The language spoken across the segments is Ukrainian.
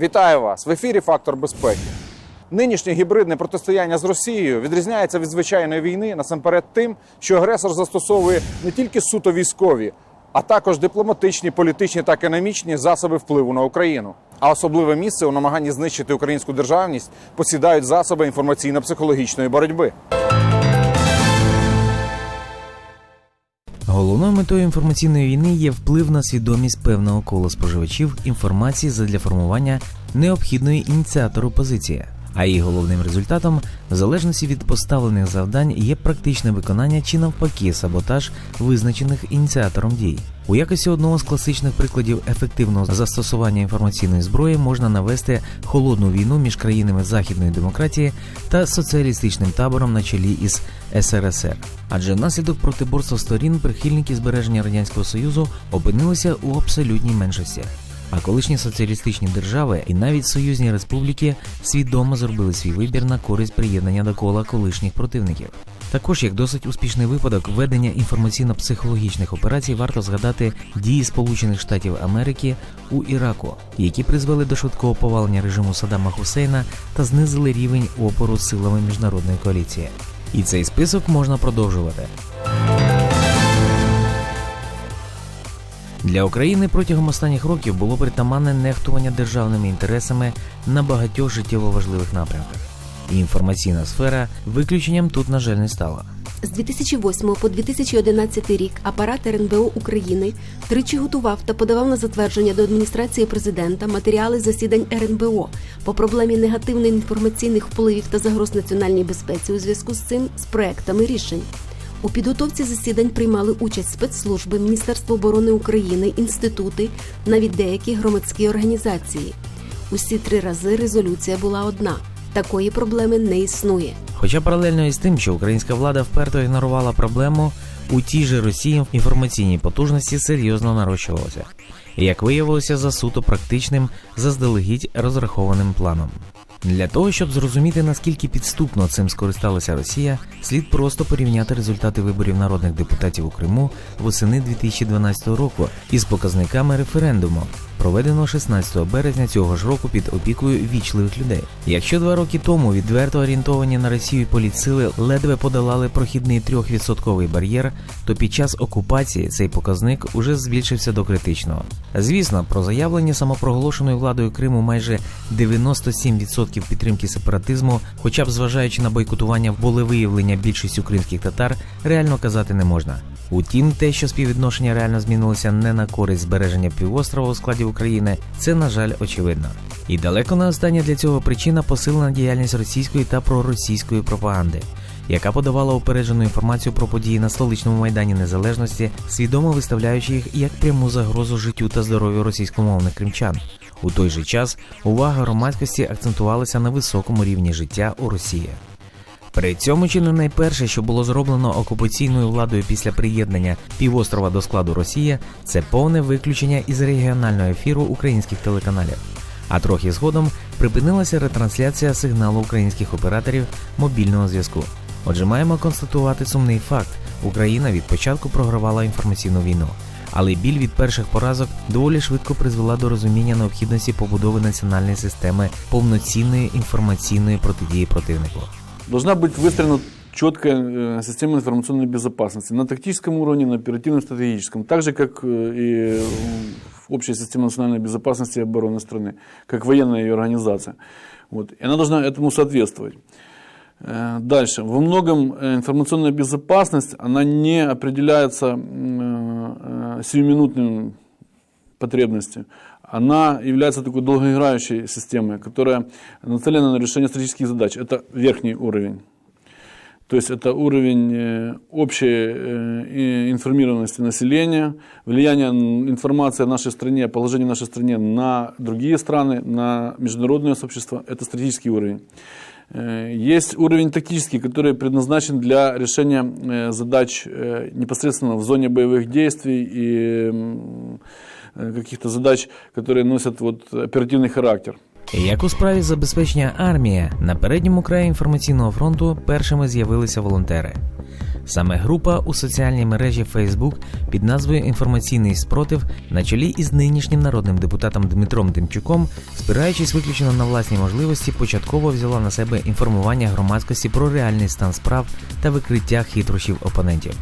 Вітаю вас в ефірі Фактор безпеки. Нинішнє гібридне протистояння з Росією відрізняється від звичайної війни насамперед тим, що агресор застосовує не тільки суто військові, а також дипломатичні, політичні та економічні засоби впливу на Україну. А особливе місце у намаганні знищити українську державність посідають засоби інформаційно-психологічної боротьби. Головною метою інформаційної війни є вплив на свідомість певного кола споживачів інформації задля формування необхідної ініціатору позиції. А її головним результатом, в залежності від поставлених завдань, є практичне виконання чи навпаки саботаж визначених ініціатором дій. У якості одного з класичних прикладів ефективного застосування інформаційної зброї можна навести холодну війну між країнами західної демократії та соціалістичним табором на чолі із СРСР. Адже внаслідок протиборства сторін прихильники збереження радянського союзу опинилися у абсолютній меншості. А колишні соціалістичні держави і навіть союзні республіки свідомо зробили свій вибір на користь приєднання до кола колишніх противників. Також як досить успішний випадок ведення інформаційно-психологічних операцій варто згадати дії Сполучених Штатів Америки у Іраку, які призвели до швидкого повалення режиму Саддама Хусейна та знизили рівень опору силами міжнародної коаліції. І цей список можна продовжувати. Для України протягом останніх років було притаманне нехтування державними інтересами на багатьох життєво важливих напрямках. І інформаційна сфера виключенням тут, на жаль, не стала. З 2008 по 2011 рік апарат РНБО України тричі готував та подавав на затвердження до адміністрації президента матеріали засідань РНБО по проблемі негативних інформаційних впливів та загроз національній безпеці у зв'язку з цим з проектами рішень. У підготовці засідань приймали участь спецслужби, Міністерство оборони України, інститути, навіть деякі громадські організації. Усі три рази резолюція була одна: такої проблеми не існує. Хоча паралельно із тим, що українська влада вперто ігнорувала проблему, у тій же Росії інформаційні потужності серйозно нарощувалися. Як виявилося, за суто практичним, заздалегідь розрахованим планом. Для того, щоб зрозуміти, наскільки підступно цим скористалася Росія, слід просто порівняти результати виборів народних депутатів у Криму восени 2012 року із показниками референдуму, проведеного 16 березня цього ж року під опікою вічливих людей. Якщо два роки тому відверто орієнтовані на Росію політсили ледве подолали прохідний 3% бар'єр, то під час окупації цей показник уже збільшився до критичного. Звісно, про заявлення самопроголошеною владою Криму майже 97% підтримки сепаратизму, хоча б зважаючи на бойкотування волевиявлення більшістю кримських татар, реально казати не можна. Утім, те, що співвідношення реально змінилося не на користь збереження півострова у складі України, це на жаль очевидно. І далеко не остання для цього причина посилена діяльність російської та проросійської пропаганди, яка подавала упереджену інформацію про події на столичному майдані Незалежності, свідомо виставляючи їх як пряму загрозу життю та здоров'ю російськомовних кримчан. У той же час увага громадськості акцентувалася на високому рівні життя у Росії. При цьому чи не найперше, що було зроблено окупаційною владою після приєднання півострова до складу Росії, це повне виключення із регіонального ефіру українських телеканалів. А трохи згодом припинилася ретрансляція сигналу українських операторів мобільного зв'язку. Отже, маємо констатувати сумний факт: Україна від початку програвала інформаційну війну. Але біль від перших поразок доволі швидко призвела до розуміння необхідності побудови національної системи повноцінної інформаційної протидії противнику. Должна быть выстроена четкая э, система информационной безопасности на тактическом уровне, на оперативном, стратегическом, так же, как э, и в общей системе национальной безопасности и обороны страны, как военная ее организация. Вот. И она должна этому соответствовать. Э, Дальше. Во многом э, информационная безопасность, она не определяется э, сиюминутным потребностью. Она является такой долгоиграющей системой, которая нацелена на решение стратегических задач. Это верхний уровень. То есть это уровень общей информированности населения, влияние информации о нашей стране, в нашей стране на другие страны, на международное сообщество. Это стратегический уровень. Э, Есть уровень тактический, который предназначен для решения э, задач э, непосредственно в зоне боевых действий и м, э, каких-то задач, которые носят вот оперативный характер. Як у справі забезпечення армії, на передньому краї інформаційного фронту першими з'явилися волонтери. Саме група у соціальній мережі Facebook під назвою Інформаційний спротив на чолі із нинішнім народним депутатом Дмитром Тимчуком, спираючись виключно на власні можливості, початково взяла на себе інформування громадськості про реальний стан справ та викриття хитрощів опонентів.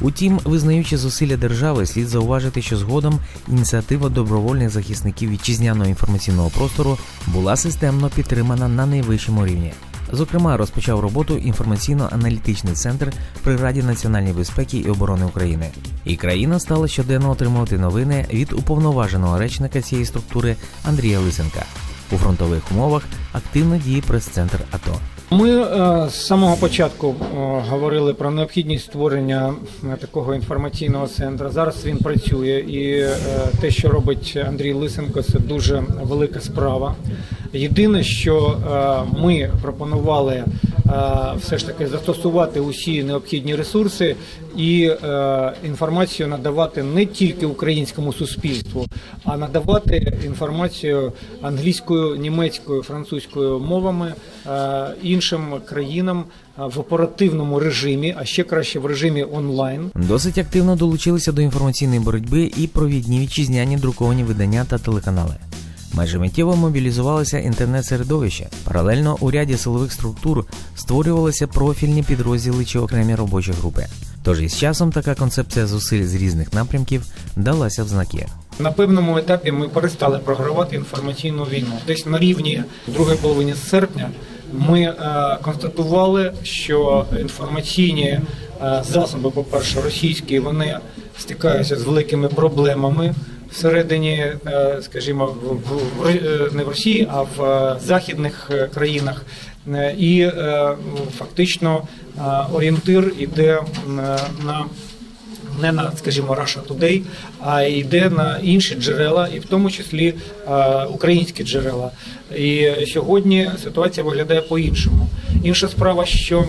Утім, визнаючи зусилля держави, слід зауважити, що згодом ініціатива добровольних захисників вітчизняного інформаційного простору була системно підтримана на найвищому рівні. Зокрема, розпочав роботу інформаційно-аналітичний центр при Раді національної безпеки і оборони України. І країна стала щоденно отримувати новини від уповноваженого речника цієї структури Андрія Лисенка. У фронтових умовах активно діє прес-центр АТО. Ми е, з самого початку е, говорили про необхідність створення е, такого інформаційного центру. Зараз він працює, і те, що робить Андрій Лисенко, це дуже велика справа. Єдине, що ми пропонували все ж таки застосувати усі необхідні ресурси і е, інформацію надавати не тільки українському суспільству, а надавати інформацію англійською, німецькою, французькою мовами е, іншим країнам е, в оперативному режимі, а ще краще в режимі онлайн. Досить активно долучилися до інформаційної боротьби і провідні вітчизняні друковані видання та телеканали. Майже миттєво мобілізувалося інтернет-середовище. Паралельно у ряді силових структур створювалися профільні підрозділи чи окремі робочі групи. Тож із часом така концепція зусиль з різних напрямків далася в знаки. На певному етапі ми перестали програвати інформаційну війну. Десь на рівні другої половини серпня ми е, констатували, що інформаційні е, засоби, по-перше, російські, вони стикаються з великими проблемами всередині, е, скажімо, в, е, не в Росії, а в е, західних країнах. І фактично орієнтир іде на не на, скажімо, Russia Today, а йде на інші джерела, і в тому числі українські джерела. І сьогодні ситуація виглядає по-іншому. Інша справа, що е,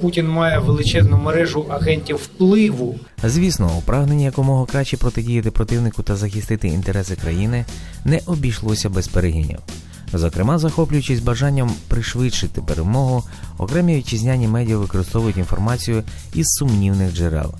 Путін має величезну мережу агентів впливу. Звісно, у прагненні якомога краще протидіяти противнику та захистити інтереси країни не обійшлося без перегинів. Зокрема, захоплюючись бажанням пришвидшити перемогу, окремі вітчизняні медіа використовують інформацію із сумнівних джерел,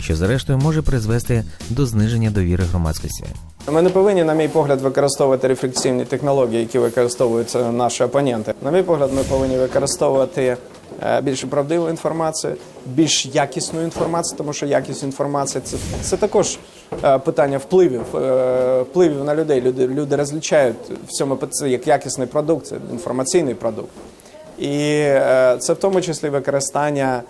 що зрештою може призвести до зниження довіри громадськості. Ми не повинні, на мій погляд, використовувати рефлексивні технології, які використовуються наші опоненти. На мій погляд, ми повинні використовувати е, більш правдиву інформацію, більш якісну інформацію, тому що якість інформації це, це також е, питання впливів, е, впливів на людей. Люди, люди розлічають в цьому це як якісний продукт, це інформаційний продукт. І це в тому числі використання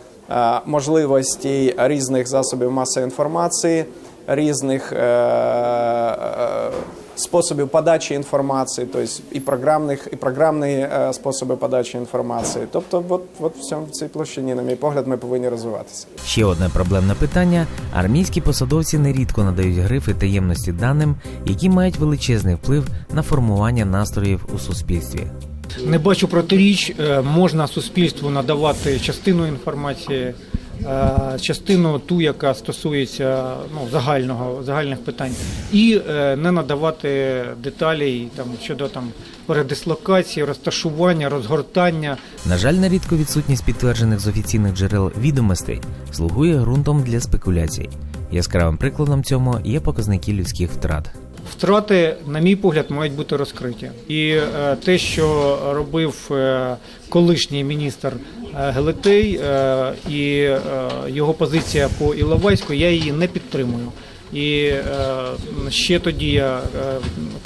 можливостей різних засобів масової інформації, різних е, е, способів подачі інформації, тобто і програмних, і програмні е, способи подачі інформації. Тобто, от, от в цьому в цій площині, на мій погляд, ми повинні розвиватися. Ще одне проблемне питання: армійські посадовці нерідко надають грифи таємності даним, які мають величезний вплив на формування настроїв у суспільстві. Не бачу протиріч, можна суспільству надавати частину інформації, частину ту, яка стосується ну, загального, загальних питань, і е, не надавати деталей там, щодо там, передислокації, розташування, розгортання. На жаль, нерідко відсутність підтверджених з офіційних джерел відомостей слугує ґрунтом для спекуляцій. Яскравим прикладом цьому є показники людських втрат. Втрати, на мій погляд, мають бути розкриті. І е, те, що робив е, колишній міністр е, Гелетей е, і е, його позиція по Іловайську, я її не підтримую. І е, ще тоді я е,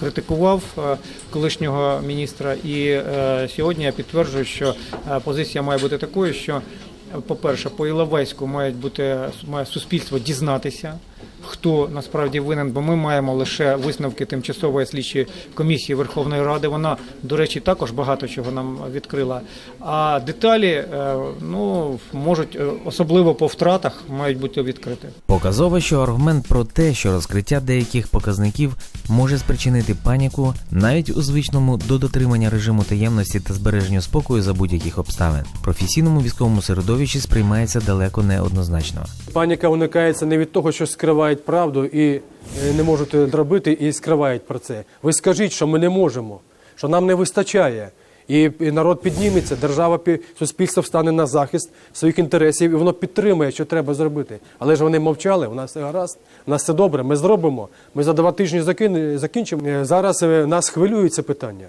критикував е, колишнього міністра, і е, сьогодні я підтверджую, що е, позиція має бути такою, що по-перше, по Іловайську мають бути має суспільство дізнатися, хто насправді винен, бо ми маємо лише висновки тимчасової слідчої комісії Верховної Ради. Вона, до речі, також багато чого нам відкрила. А деталі е, ну можуть е, особливо по втратах мають бути відкриті. Показово, що аргумент про те, що розкриття деяких показників може спричинити паніку, навіть у звичному до дотримання режиму таємності та збереженню спокою за будь-яких обставин, професійному військовому середовищі сприймається далеко неоднозначно. Паніка уникається не від того, що скривають правду і е, не можуть робити, і скривають про це. Ви скажіть, що ми не можемо, що нам не вистачає. І, народ підніметься, держава, суспільство встане на захист своїх інтересів, і воно підтримує, що треба зробити. Але ж вони мовчали, у нас все гаразд, у нас все добре, ми зробимо. Ми за два тижні закінчимо. Е, Зараз е, нас хвилюють це питання.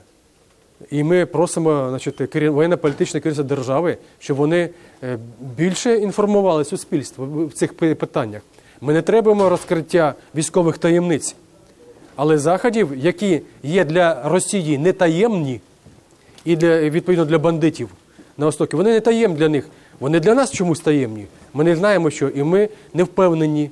І ми просимо значить, воєнно-політичне керівництво держави, щоб вони більше інформували суспільство в цих питаннях. Ми не требуємо розкриття військових таємниць, але заходів, які є для Росії не таємні, і для, відповідно для бандитів на Востокі, вони не таємні для них. Вони для нас чомусь таємні. Ми не знаємо, що, і ми не впевнені.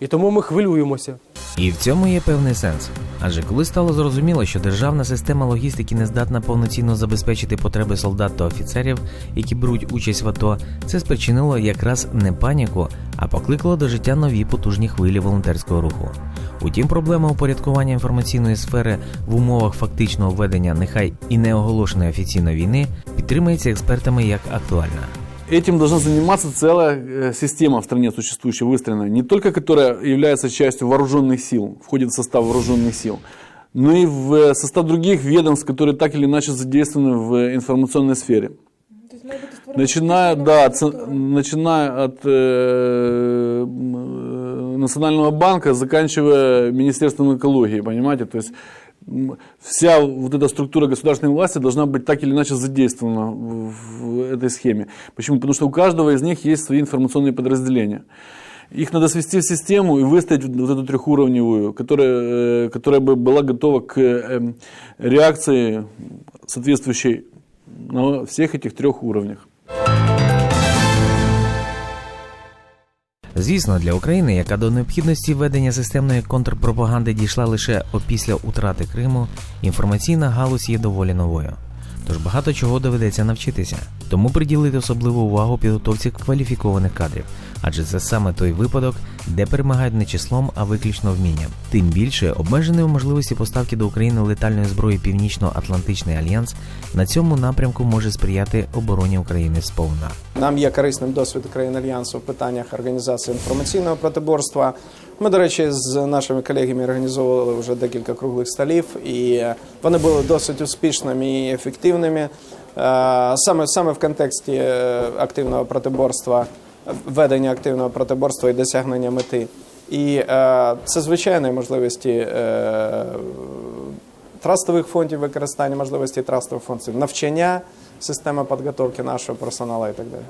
І тому ми хвилюємося. І в цьому є певний сенс. Адже коли стало зрозуміло, що державна система логістики не здатна повноцінно забезпечити потреби солдат та офіцерів, які беруть участь в АТО, це спричинило якраз не паніку, а покликало до життя нові потужні хвилі волонтерського руху. Утім, проблема упорядкування інформаційної сфери в умовах фактичного введення нехай і не оголошеної офіційно війни підтримується експертами як актуальна. Этим должна заниматься целая э, система в стране существующая, выстроенная, не только которая является частью вооруженных сил, входит в состав вооруженных сил, но и в э, состав других ведомств, которые так или иначе задействованы в информационной сфере. Начиная, да, ц- начиная от э, э, Национального банка, заканчивая Министерством экологии, понимаете, то есть вся вот эта структура государственной власти должна быть так или иначе задействована в, этой схеме. Почему? Потому что у каждого из них есть свои информационные подразделения. Их надо свести в систему и выставить вот эту трехуровневую, которая, э, которая бы была готова к э, реакции соответствующей на всех этих трех уровнях. Звісно, для України, яка до необхідності ведення системної контрпропаганди дійшла лише опісля утрати Криму, інформаційна галузь є доволі новою. Тож багато чого доведеться навчитися. Тому приділити особливу увагу підготовці кваліфікованих кадрів, адже це саме той випадок, де перемагають не числом, а виключно вмінням. Тим більше обмежені в можливості поставки до України летальної зброї Північно-Атлантичний альянс на цьому напрямку може сприяти обороні України сповна. Нам є корисним досвід країн альянсу в питаннях організації інформаційного протиборства. Ми, до речі, з нашими колегами організовували вже декілька круглих столів, і вони були досить успішними і ефективними. Е, Саме саме в контексті е, активного протиборства, ведення активного протиборства і досягнення мети. І е, це звичайні можливості трастових фондів використання можливості трастових фондів, навчання, система підготовки нашого персоналу і так далі.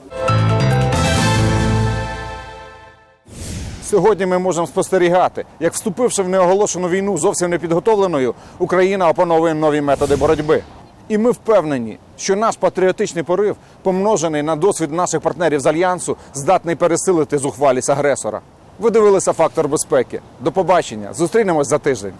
Сьогодні ми можемо спостерігати, як вступивши в неоголошену війну зовсім непідготовленою, Україна опановує нові методи боротьби. І ми впевнені, що наш патріотичний порив, помножений на досвід наших партнерів з альянсу, здатний пересилити зухвалість агресора. Ви дивилися фактор безпеки. До побачення. Зустрінемось за тиждень.